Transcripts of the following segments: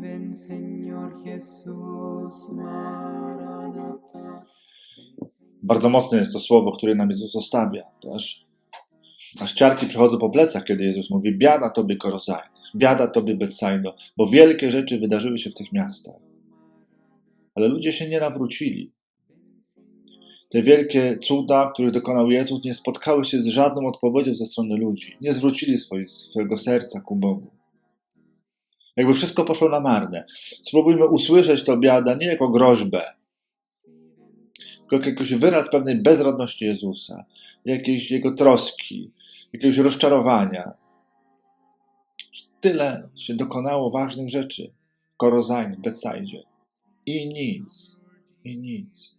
Ven Señor Jesús. Bardzo mocne jest to słowo, które nam Jezus zostawia. To aż, aż ciarki przechodzą po plecach, kiedy Jezus mówi: Biada tobie Korozajn, biada tobie Betsaido, bo wielkie rzeczy wydarzyły się w tych miastach. Ale ludzie się nie nawrócili. Te wielkie cuda, których dokonał Jezus, nie spotkały się z żadną odpowiedzią ze strony ludzi. Nie zwrócili swoje, swojego serca ku Bogu. Jakby wszystko poszło na marne. Spróbujmy usłyszeć to biada nie jako groźbę, tylko jako jakiś wyraz pewnej bezradności Jezusa, jakiejś Jego troski, jakiegoś rozczarowania. Tyle się dokonało ważnych rzeczy w Korozain, w Betsaidzie. I nic, i nic.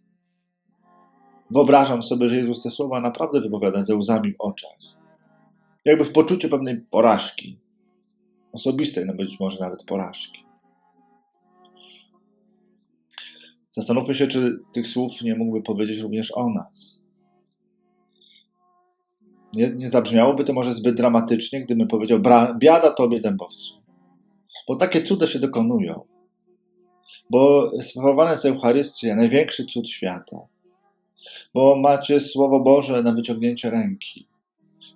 Wyobrażam sobie, że Jezus te słowa naprawdę wypowiada ze łzami w oczach. Jakby w poczuciu pewnej porażki. Osobistej, no być może nawet porażki. Zastanówmy się, czy tych słów nie mógłby powiedzieć również o nas. Nie, nie zabrzmiałoby to może zbyt dramatycznie, gdybym powiedział: "Bra- Biada tobie, dębowcu. Bo takie cuda się dokonują. Bo sprawowana jest Eucharystia, największy cud świata. Bo macie Słowo Boże na wyciągnięcie ręki.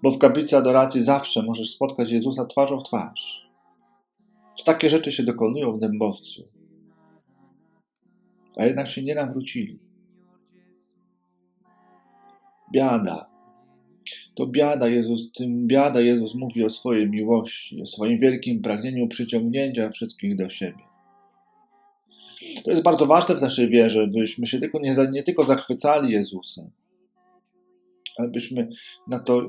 Bo w kaplicy adoracji zawsze możesz spotkać Jezusa twarzą w twarz. Czy takie rzeczy się dokonują w dębowcu? a jednak się nie nawrócili. Biada. To biada Jezus, tym biada Jezus mówi o swojej miłości, o swoim wielkim pragnieniu przyciągnięcia wszystkich do siebie. To jest bardzo ważne w naszej wierze, byśmy się tylko nie, nie tylko zachwycali Jezusem, ale byśmy na, to,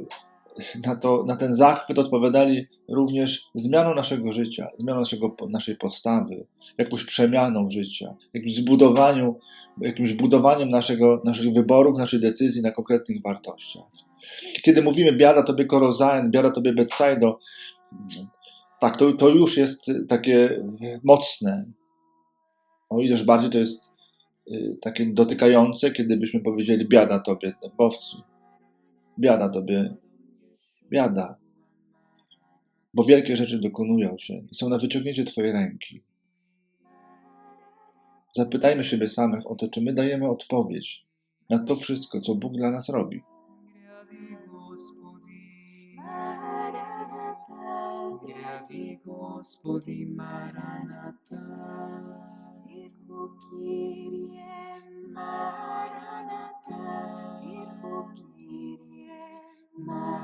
na, to, na ten zachwyt odpowiadali również zmianą naszego życia, zmianą naszego, naszej postawy, jakąś przemianą życia, jakimś zbudowaniu, jakimś budowaniem naszego, naszych wyborów, naszych decyzji na konkretnych wartościach. Kiedy mówimy biada tobie Korozain, biada tobie Betsaido, tak, to, to już jest takie mocne. O ileż bardziej to jest y, takie dotykające, kiedy byśmy powiedzieli biada tobie, dębowcu. Biada tobie, biada. Bo wielkie rzeczy dokonują się i są na wyciągnięcie twojej ręki. Zapytajmy siebie samych o to, czy my dajemy odpowiedź na to wszystko, co Bóg dla nas robi. Gospodi Maranatha. Maranatha. Maranatha.